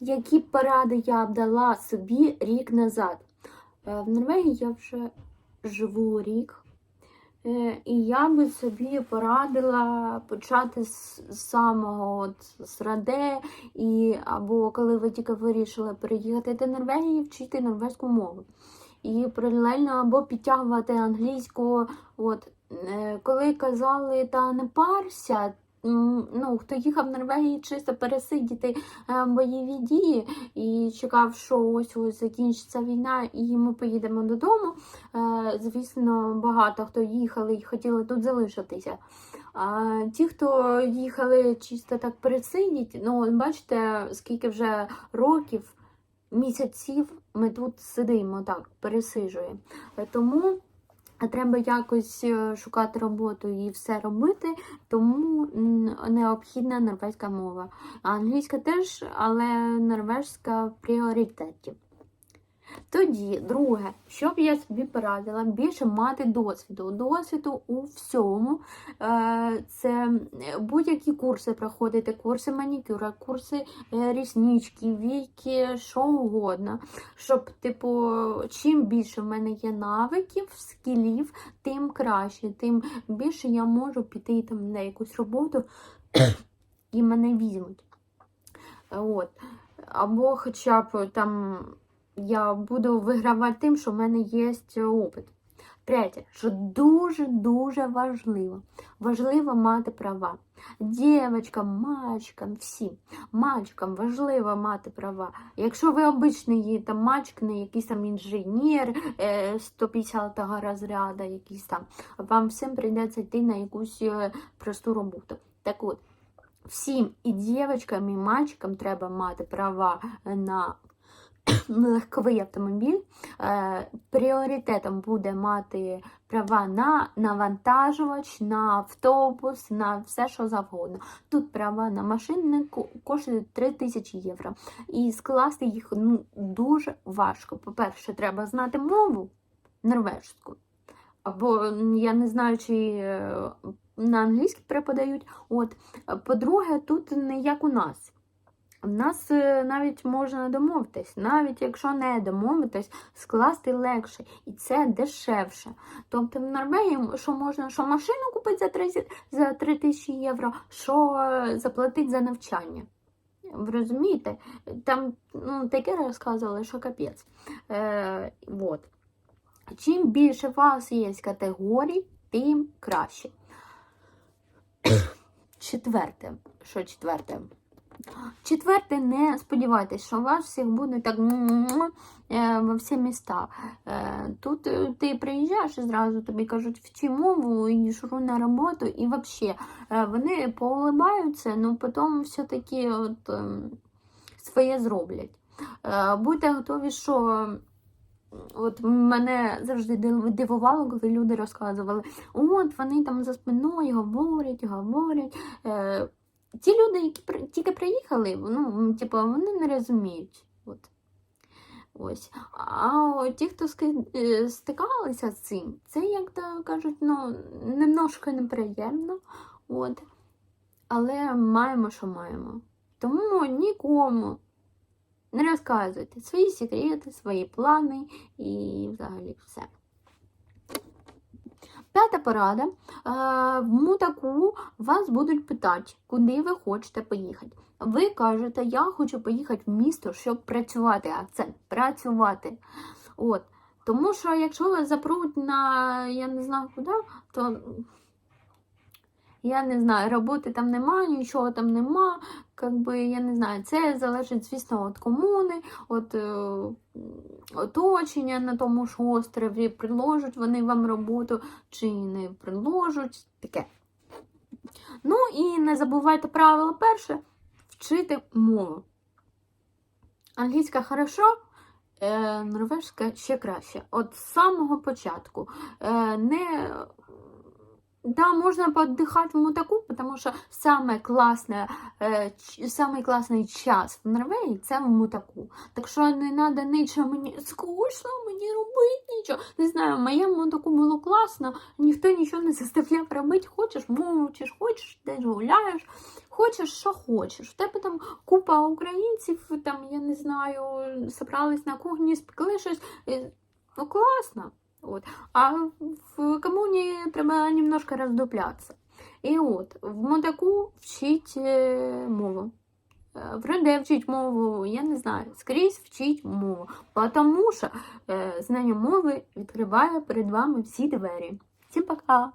які поради я б дала собі рік назад. Е, В Норвегії я вже живу рік. Е, І я би собі порадила почати з самого от, з раде, і, або коли ви тільки вирішили переїхати до Норвегії, вчити норвезьку мову. І паралельно або підтягувати англійську. От, е, коли казали, та не парся, ну, хто їхав в Норвегії чисто пересидіти е, бойові дії і чекав, що ось ось закінчиться війна, і ми поїдемо додому. Е, Звісно, багато хто їхали і хотіли тут залишитися. А ті, хто їхали чисто так пересидіти, ну бачите, скільки вже років, місяців ми тут сидимо так, пересижуємо. Е, Тому треба якось е, шукати роботу і все робити, тому необхідна норвезька мова. А Англійська теж, але норвежська в пріоритеті. Тоді, друге, що б я собі порадила, більше мати досвіду. Досвіду у всьому. Е, Це будь-які курси проходити, курси манікюра, курси е, ріснички, віки, що угодно. Щоб, типу, чим більше в мене є навиків, скілів, тим краще, тим більше я можу піти там на якусь роботу і мене візьмуть. От. Або хоча б там я буду вигравати тим, що в мене є опит. Третє, що дуже-дуже важливо. Важливо мати права. Дівчаткам, мальчикам, всім. Мальчикам важливо мати права. Якщо ви обичний там мальчик, не якийсь там інженер е, 150-го розряду, якийсь там, вам всім прийдеться йти на якусь е, просту роботу. Так от, всім і дівчаткам, і мальчикам треба мати права на легковий автомобіль. Е, Пріоритетом буде мати права на навантажувач, на автобус, на все, що завгодно. Тут права на машини коштують 3 тисячі євро. І скласти їх ну, дуже важко. По-перше, треба знати мову норвежську. Або я не знаю, чи е, на англійській преподають. От. По-друге, тут не як у нас. В нас е, навіть можна домовитись, навіть якщо не домовитись, скласти легше, і це дешевше. Тобто в Норвегії що можна що машину купити за 30, за 3 тисячі євро, що е, заплатити за навчання. Ви розумієте? Там ну, таке розказували, що капець. Е, вот. Чим більше у вас є категорій, тим краще. Четверте. Що четверте? Четверте, не сподівайтесь, що у вас всіх буде так е, во всі міста. Е, Тут е, ти приїжджаєш і зразу тобі кажуть, вчи мову і шуру на роботу, і взагалі вони поулибаються, але потім все-таки от, ем, своє зроблять. Будьте готові, що От мене завжди дивувало, коли люди розказували, от вони там за спиною говорять, говорять. Ті люди, які тільки приїхали, ну, типу, вони не розуміють. От. Ось. А ті, хто е, стикалися з цим, це, як то кажуть, ну, немножко неприємно. От. Але маємо, що маємо. Тому нікому не розказуйте свої секрети, свої плани і взагалі все. П'ята порада. Е, В мутаку вас будуть питати, куди ви хочете поїхати. Ви кажете, я хочу поїхати в місто, щоб працювати. Акцент працювати. От. Тому що якщо вас запруть на я не знаю куди, то я не знаю, роботи там немає, нічого там нема. Как би, я не знаю, це залежить, звісно, від комуни, від оточення на тому ж острові, приложать вони вам роботу чи не приложать. Таке. Ну і не забувайте правило перше вчити мову. Англійська хорошо, е, норвежська ще краще. От з самого початку. Е, не Да, можно поотдыхать в Мутаку, потому что самое классное, ч- самый классний час в Норвегії це в Мутаку. Так що не треба нічого мені скучно, мені робити нічого. Не знаю, в моєму Мутаку було класно, ніхто нічого не заставляв робити. Хочеш, мовчиш, хочеш, десь гуляєш, хочеш, що хочеш. В тебе там купа українців, там, я не знаю, собрались на кухні, спекли щось. е, Ну, класно. От. А в комуні треба немножко роздуплятися. І от, в Мудаку вчить е, мову. Е, В Реде вчить мову, я не знаю, скрізь вчить мову. Тому що е, знання мови відкриває перед вами всі двері. Всім пока!